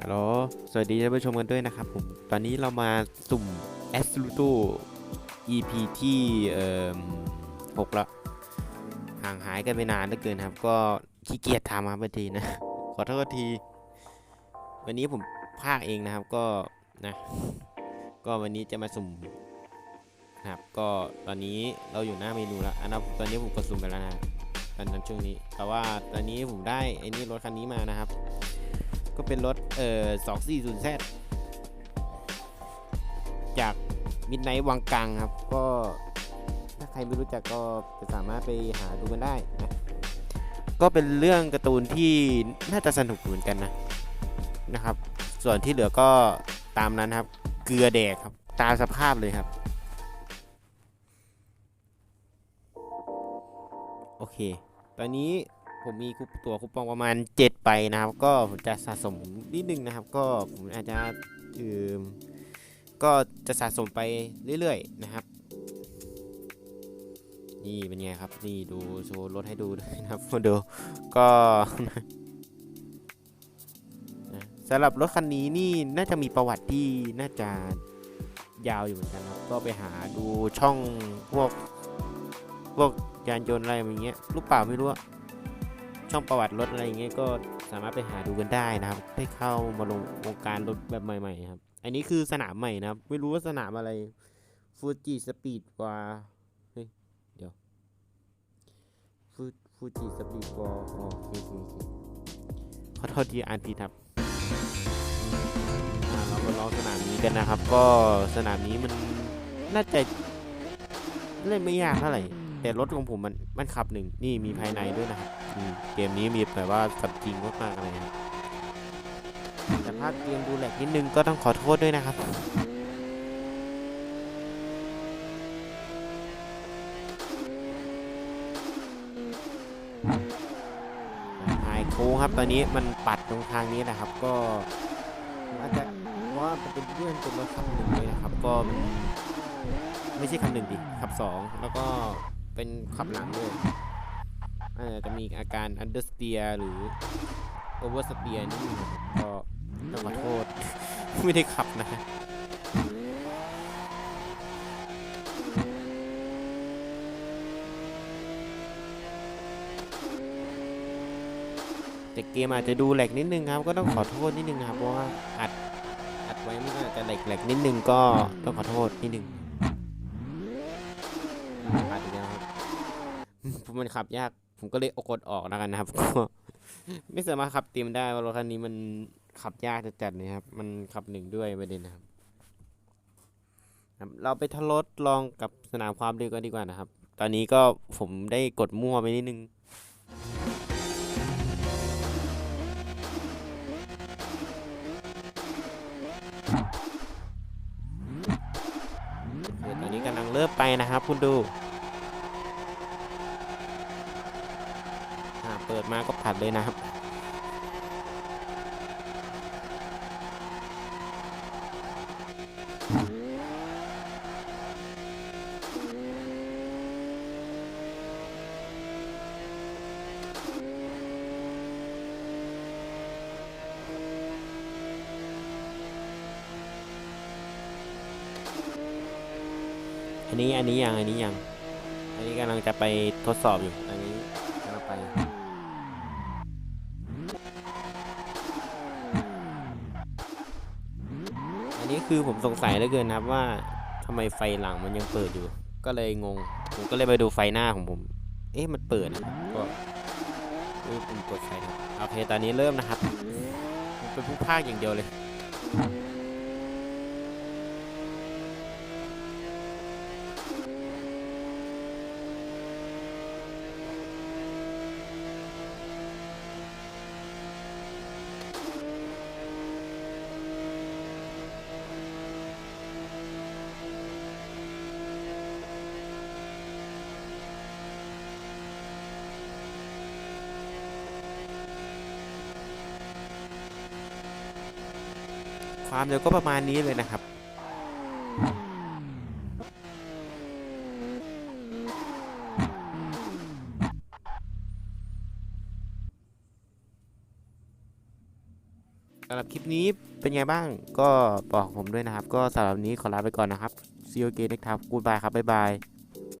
ฮัลโหลสวัสดีท่านผู้ชมกันด้วยนะครับผม ตอนนี้เรามาสุ่ม a s l u t o EP ที่เอ่อหกแล้วห่างหายกันไปนานเหลือเกินครับ ก็ขี้เกียจทำครับบางทีนะ ขอโทษที วันนี้ผมภาคเองนะครับ ก็นะ ก็วันนี้จะมาสุ่มนะครับ ก็ตอนนี้เราอยู่หน้าเมนูแล้วอันนั้นตอนนี้ผมกดสุ่มไปแล้วนะตอนนั้นช่วงนี้ แต่ว่าตอนนี้ผมได้ไอ้นี่รถคันนี้มานะครับ ก็เป็นรถเอ่อ240 Z จากมิดไนท์วังกังครับ ก็ถ้าใครไม่รู้จักก็จะสามารถไปหาดูกันได้นะก็เป็นเรื่องการ์ตูนที่น่าจะสนุกเหมือนกันนะนะครับ ส่วนที่เหลือก็ตามนั้นครับ เกลือแดกครับ ตามสภาพเลยครับ โอเค ตอนนี้ ผมมีคูปตัวคูปองประมาณ 7 ไปนะครับ ก็ผมจะสะสมนิดนึงนะครับ ก็ผมอาจจะอืมก็จะสะสมไปเรื่อยๆนะครับ นี่เป็นไงครับ นี่ดูโชว์รถให้ดูด้วยนะครับมาดูก็สำหรับรถคันนี้นี่น่าจะมีประวัติที่น่าจะยาวอยู่เหมือนกันครับ ก็ไปหาดูช่องพวกพวกยานยนต์อะไรอย่างเงี้ยรูปเปล่าไม่รู้ ช่องประวัติรถอะไรอย่างเงี้ยก็สามารถไปหาดูกันได้นะครับได้เข้ามาลงวงการรถแบบใหม่ๆครับ อันนี้คือสนามใหม่นะครับ ไม่รู้ว่าสนามอะไรฟูจิสปีดกว่าเฮ้ยเดี๋ยวฟูฟูจิสปีดกว่าอ๋อโอเคโอเคโอเคขอโทษทีอ่านผิดครับเรามาลองสนามนี้กันนะครับ ก็สนามนี้มันน่าจะเล่นไม่ยากเท่าไหร่ แต่รถของผมมันมันขับหนึ่งนี่มีภายในด้วยนะครับอืมเกมนี้มีแบบว่าสับจริงมากๆเลยครับแต่ภาพเกมดูแหลกนิดนึงก็ต้องขอโทษด้วยนะครับหายโค้งครับตอนนี้มันปัดตรงทางนี้นะครับ ก็อาจจะเพราะว่ามันเป็นเรื่องเป็นรถขับหนึ่งเลยนะครับ ก็มันไม่ใช่ขับหนึ่งดิขับสองแล้วก็ เป็นขับหลังด้วยอาจจะมีอาการ understeer หรือ oversteer นิดนึงก็ต้องขอโทษ ไม่ได้ขับนะแต่เกมอาจจะดูแหลกนิดนึงครับ ก็ต้องขอโทษนิดนึงครับเพราะว่าอัดอัดไว้มันก็อาจจะแหลกๆนิดนึงก็ต้องขอโทษนิดนึงอัดอีกแล้วครับ ผ มมันขับยาก ผมก็เลยอกดออกแล้วกันนะครับ ก็ไม่สามารถขับเต็มได้เพราะรถคันนี้มันขับยากจัดๆนะครับ มันขับหนึ่งด้วยประเด็นนะครับ เราไปทดลองลองกับสนามความเร็วกันดีกว่านะครับ ตอนนี้ก็ผมได้กดมั่วไปนิดนึงตอนนี้กำลังเริ่มไปนะครับ คุณดู เปิดมาก็ผัดเลยนะครับอันนี้อันนี้ยังอันนี้ยัง อันนี้กำลังจะไปทดสอบอยู่อันนี้กำลังไป อันนี้ คือผมสงสัยเหลือเกินนะครับว่าทำไมไฟหลังมันยังเปิดอยู่ ก็เลยงง ผมก็เลยไปดูไฟหน้าของผม เอ๊ะมันเปิดนะก็เออผมกดไฟนะโอเคตอนนี้เริ่มนะครับเป็นผู้ภาคอย่างเดียวเลย ความเร็วก็ประมาณนี้เลยนะครับ สำหรับคลิปนี้เป็นไงบ้างก็บอกผมด้วยนะครับ ก็สำหรับนนี้ขอลาไปก่อนนะครับ see you again next time goodbye ครับบ๊ายบาย